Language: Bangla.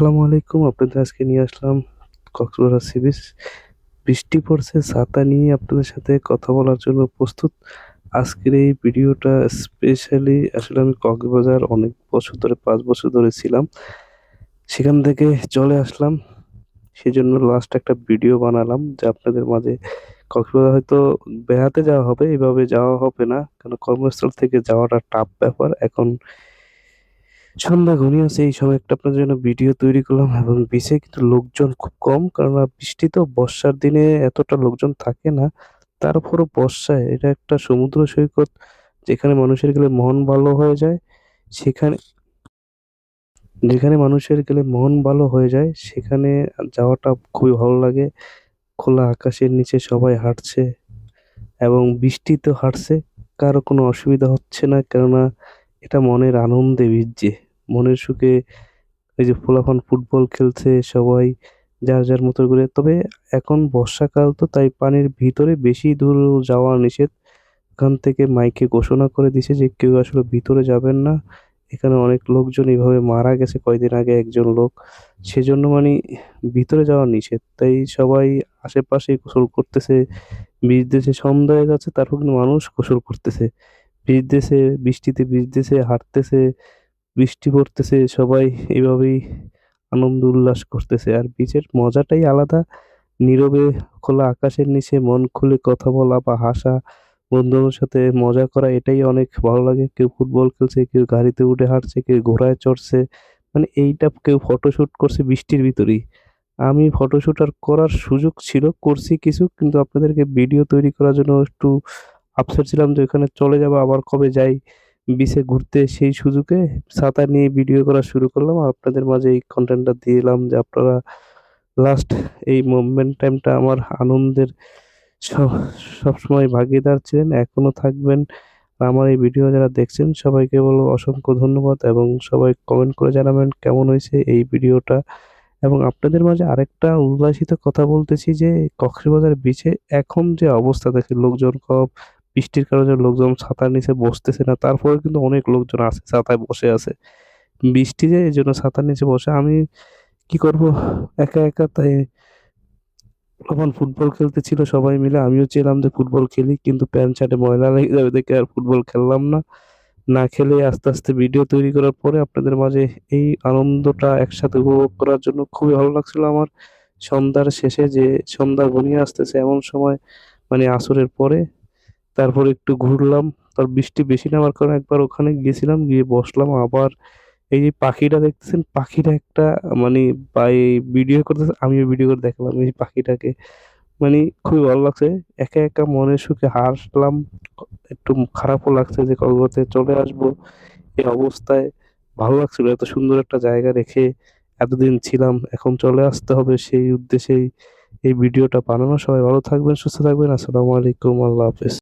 আসসালামু আলাইকুম, আপনাদের আজকে নিয়ে আসলাম কক্সবাজার সি বিচ বৃষ্টি পড়ছে, ছাতা নিয়ে আপনাদের সাথে কথা বলার জন্য প্রস্তুত। আজকের এই ভিডিওটা স্পেশালি আসলে আমি কক্সবাজার অনেক বছর ধরে, পাঁচ বছর ধরে ছিলাম। সেখান থেকে চলে আসলাম। সেজন্য লাস্ট একটা ভিডিও বানালাম, যে আপনাদের মাঝে কক্সবাজার হয়তো বেড়াতে যাওয়া হবে, এভাবে যাওয়া হবে না। কারণ কর্মস্থল থেকে যাওয়াটা টাফ ব্যাপার। এখন সন্ধ্যা ঘনিয়ে আছে এই সময় একটা আপনাদের জন্য ভিডিও তৈরি করলাম এবং বিচে কিন্তু লোকজন খুব কম, কারণ বৃষ্টি তো বর্ষার দিনে এতটা লোকজন থাকে না। তারপরও বর্ষায় এটা একটা সমুদ্র সৈকত, যেখানে মানুষের গেলে মন ভালো হয়ে যায়, সেখানে যেখানে মানুষের গেলে মন ভালো হয়ে যায়, সেখানে যাওয়াটা খুবই ভালো লাগে। খোলা আকাশের নিচে সবাই হাঁটছে এবং বৃষ্টিতেও হাঁটছে, কারও কোনো অসুবিধা হচ্ছে না, কেননা এটা মনের আনন্দে ভিজছে। মনের সুখে এই যে পোলাপান ফুটবল খেলছে সবাই, যার যার মতো করে। তবে এখন বর্ষাকাল তো, তাই পানির ভিতরে বেশি দূর যাওয়া নিষেধ। এখান থেকে মাইকে ঘোষণা করে দিছে যে কেউ আসলে ভিতরে যাবেন না। এখানে অনেক লোকজন এইভাবে মারা গেছে কয়দিন আগে একজন লোক। সেজন্য মানে ভিতরে যাওয়া নিষেধ। তাই সবাই আশেপাশে গোসল করতেছে ভিজতেছে সন্ধ্যা হয়ে যাচ্ছে, তারপর কিন্তু মানুষ গোসল করতেছে। ভিজতেছে বৃষ্টিতে ভিজতেছে হাঁটতেছে বৃষ্টি পড়তেছে, সবাই এইভাবেই আনন্দ উল্লাস করতেছে। আর বিচের মজাটাই আলাদা। নীরবে খোলা আকাশের নিচে মন খুলে কথা বলা বা হাসা, বন্ধুদের সাথে মজা করা, এটাই অনেক ভালো লাগে। কেউ ফুটবল খেলছে, কেউ গাড়িতে উঠে হাঁটছে, কেউ ঘোড়ায় চড়ছে। মানে এইটা কেউ ফটোশ্যুট করছে বৃষ্টির ভিতরেই। আমি ফটোশ্যুট আর করার সুযোগ ছিল, করছি কিছু, কিন্তু আপনাদেরকে ভিডিও তৈরি করার জন্য একটু আপসেট ছিলাম যে ওখানে চলে যাব, আবার কবে যাই। বিচে ঘুরতে সেই সুযোগে ছাতা নিয়ে ভিডিও করা শুরু করলাম আর আপনাদের মাঝে এই কন্টেন্টটা দিলাম যে আপনারা লাস্ট এই মুভমেন্ট টাইমটা আমার আনন্দের সব সবসময় ভাগিদার ছিলেন এখনও থাকবেন। আমার এই ভিডিও যারা দেখছেন, সবাইকে বলব অসংখ্য ধন্যবাদ এবং সবাই কমেন্ট করে জানাবেন কেমন হয়েছে এই ভিডিওটা এবং আপনাদের মাঝে আরেকটা উল্লাসিত কথা বলতেছি যে কক্সবাজার বিচে এখন যে অবস্থা দেখে লোকজন কম বৃষ্টির কারণে লোকজন ছাতার নিচে বসতেছে না তারপরে কিন্তু অনেক লোকজন আছে ছাতায় বসে আছে। বৃষ্টি যে এই জন্য ছাতার নিচে বসে, আমি কি করব? একা একা তাই তখন ফুটবল খেলতে ছিল সবাই মিলে, আমিও চেলাম যে ফুটবল খেলি, কিন্তু প্যান্ট, শার্টে, ময়লা লেগে যাবে দেখে আর ফুটবল খেললাম না। না খেলে আস্তে আস্তে ভিডিও তৈরি করার পরে আপনাদের মাঝে এই আনন্দটা একসাথে উপভোগ করার জন্য খুবই ভালো লাগছিল আমার। সন্ধ্যার শেষে যে সন্ধ্যা ঘনিয়ে আসতেছে এমন সময় মানে আসরের পরে তারপর একটু ঘুরলাম তার বৃষ্টি বেশি নামার কারণে একবার ওখানে গিয়েছিলাম, গিয়ে বসলাম, আবার এই যে পাখিটা দেখতেছেন, পাখিটা একটা মানে বাই ভিডিও করতেছে, আমিও ভিডিও করে দেখলাম এই পাখিটাকে। মানে খুবই ভালো লাগছে, একা একা মনের সুখে হাসলাম, একটু খারাপও লাগছে যে কলকাতায় চলে আসব, এই অবস্থায় ভালো লাগছিল, এত সুন্দর একটা জায়গা রেখে এতদিন ছিলাম, এখন চলে আসতে হবে সেই উদ্দেশ্যেই এই ভিডিওটা বানানো। সবাই ভালো থাকবেন, সুস্থ থাকবেন, আসসালামু আলাইকুম, আল্লাহ হাফেজ।